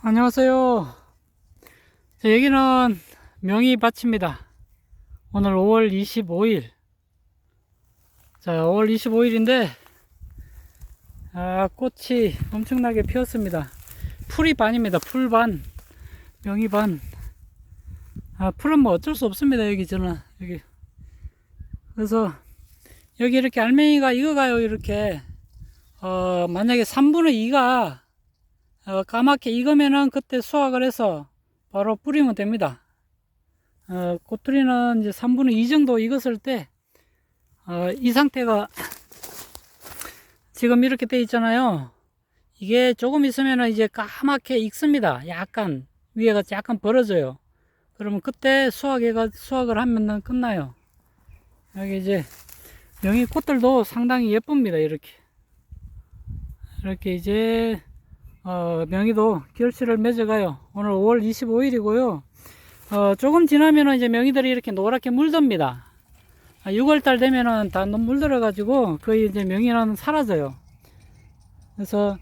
안녕하세요. 자, 여기는 명이밭입니다. 오늘 5월 25일. 자, 5월 25일인데, 아, 꽃이 엄청나게 피었습니다. 풀이 반입니다. 풀 반. 명이 반. 아, 풀은 뭐 어쩔 수 없습니다. 여기 저는. 여기. 그래서, 여기 이렇게 알맹이가 익어가요. 이렇게. 어, 만약에 3분의 2가 어, 까맣게 익으면은 그때 수확을 해서 바로 뿌리면 됩니다. 어, 꽃들이는 이제 3분의 2 정도 익었을 때, 어, 이 상태가 지금 이렇게 돼 있잖아요. 이게 조금 있으면은 이제 까맣게 익습니다. 약간, 위에가 약간 벌어져요. 그러면 그때 수확해가, 수확을 하면은 끝나요. 여기 이제 명이 꽃들도 상당히 예쁩니다. 이렇게. 이렇게 이제 어, 명이도 결실을 맺어가요. 오늘 5월 25일이고요. 어, 조금 지나면은 이제 명이들이 이렇게 노랗게 물듭니다. 6월달 되면은 다 물들어가지고 거의 이제 명이는 사라져요. 그래서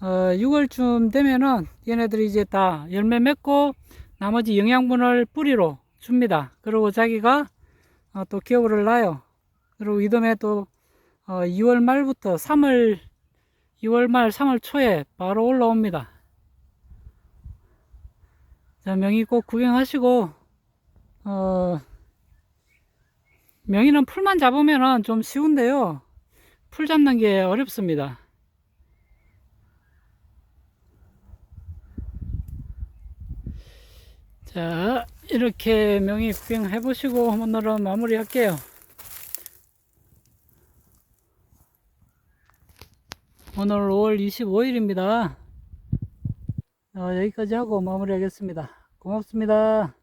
어, 6월쯤 되면은 얘네들이 이제 다 열매 맺고 나머지 영양분을 뿌리로 줍니다. 그리고 자기가 어, 또 겨울을 나요. 그리고 이듬해 또 어, 2월 말부터 3월 2월 말 3월 초에 바로 올라옵니다. 자, 명이 꼭 구경하시고, 어, 명이는 풀만 잡으면 좀 쉬운데요. 풀 잡는 게 어렵습니다. 자, 이렇게 명이 구경해 보시고 오늘은 마무리 할게요. 오늘 5월 25일입니다. 어, 여기까지 하고 마무리하겠습니다. 고맙습니다.